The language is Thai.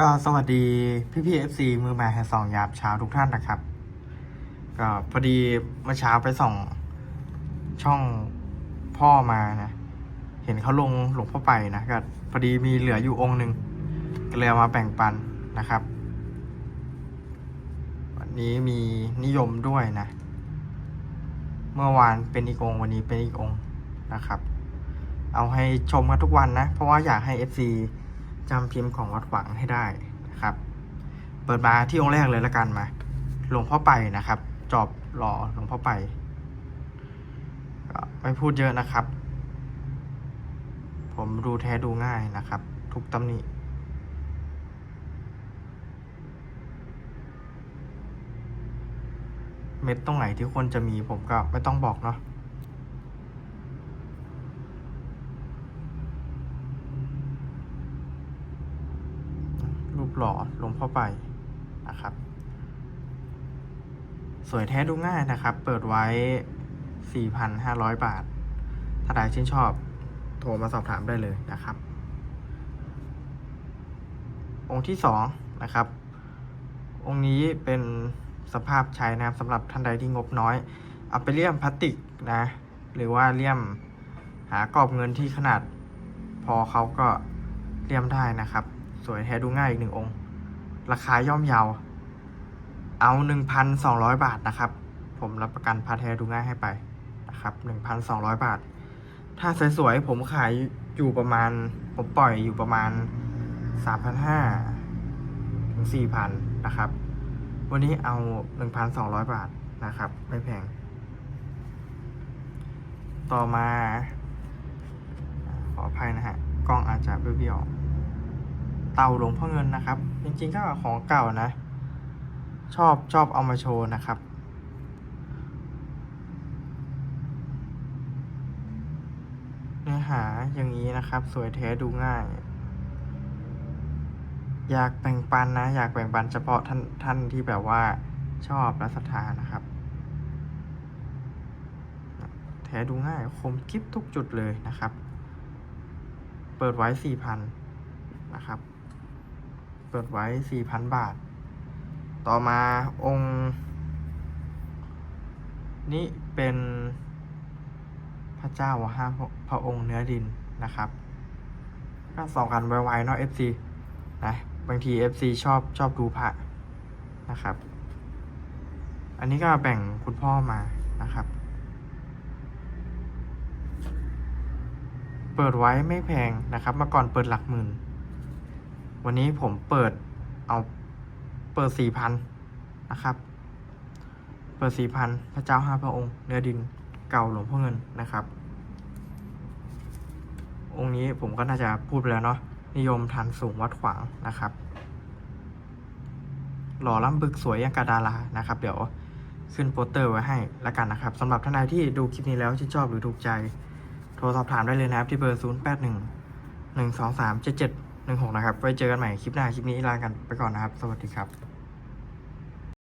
ก็สวัสดีพี่พี่เอฟซีมือใหม่แห่งสองยามเช้าทุกท่านนะครับ ก็พอดีเมื่อเช้าไปส่องช่องพ่อมานะ เห็นเขาลงหลวงพ่อไปนะก็พอดีมีเหลืออยู่องค์หนึ่งก็เลยเอามาแบ่งปันนะครับ วันนี้มีนิยมด้วยนะ เมื่อวานเป็นอีกองวันนี้เป็นอีกองนะครับ เอาให้ชมกันทุกวันนะ เพราะว่าอยากให้ FC จำพิมพ์ของวัดหวังให้ได้นะครับ เปิดมาที่องค์แรกเลยละกันมา หลวงพ่อไปนะครับ จอบหล่อหลวงพ่อไปก็ไม่พูดเยอะนะครับ ผมดูแท้ดูง่ายนะครับ ทุกตำหนิเม็ดตรงไหนที่ควรจะมีผมก็ไม่ต้องบอกเนาะ รูป หล่อหลวงพ่อไปนะครับ สวยแท้ดูง่ายนะครับ เปิดไว้ 4,500 บาท ถ้าใครชื่นชอบโทรมาสอบถามได้เลยนะครับ องค์ที่สองนะครับ องค์นี้เป็นสภาพใช้นะครับสำหรับท่านใดที่งบน้อยเอาไปเลี่ยมพลาสติกนะ หรือว่าเลี่ยมหากรอบเงินที่ขนาดพอเขาก็เลี่ยมได้นะครับ สวยแท้ดูง่ายอีกหนึ่งองค์ ราคาย่อมเยาเอาหนึ่งพันสองร้อยบาทนะครับ ผมรับประกันพาแท้ดูง่ายให้ไปนะครับหนึ่งพันสองร้อยบาท ถ้าสวยๆผมขายอยู่ประมาณ ผมปล่อยอยู่ประมาณสามพันห้าถึงสี่พันนะครับ วันนี้เอาหนึ่งพันสองร้อยบาทนะครับ ไม่แพง ต่อมา ขออภัยนะฮะ กล้องอาจจะเบี้ยวๆ เต่าหลวงพ่อเงินนะครับ จริงๆก็ของเก่านะ ชอบชอบเอามาโชว์นะครับ เนื้อหาอย่างนี้นะครับ สวยแท้ดูง่าย อยากแบ่งปันนะ อยากแบ่งปันเฉพาะท่านท่านที่แบบว่าชอบและศรัทธานะครับ แท้ดูง่ายคมคลิปทุกจุดเลยนะครับ เปิดไว้สี่พันนะครับ เปิดไว้สี่พันบาท ต่อมาองค์ นี้เป็นพระเจ้าห้าพระองค์เนื้อดินนะครับ ก็ส่องกันไวๆเนาะ FC นะ บางที FC ชอบชอบดูพระนะครับ อันนี้ก็แบ่งคุณพ่อมานะครับ เปิดไว้ไม่แพงนะครับ เมื่อก่อนเปิดหลักหมื่น วันนี้ผมเปิดเอาเปิดสี่พันนะครับ เปิดสี่พันพระเจ้าห้าพระองค์ เนื้อดินเก่าหลวงพ่อเงินนะครับ องค์นี้ผมก็น่าจะพูดไปแล้วเนาะนิยมทันสูงวัดขวางนะครับ หล่อล้ำบึกสวยอย่างกาดารานะครับ เดี๋ยวขึ้นโปสเตอร์ไว้ให้แล้วกันนะครับสำหรับท่านใดที่ดูคลิปนี้แล้วชื่นชอบหรือถูกใจ โทรสอบถามได้เลยนะครับที่เบอร์ 0 8 1 1 2 3 7 7 1 6 นะครับ ไว้เจอกันใหม่คลิปหน้า คลิปนี้ลากันไปก่อนนะครับ สวัสดีครับ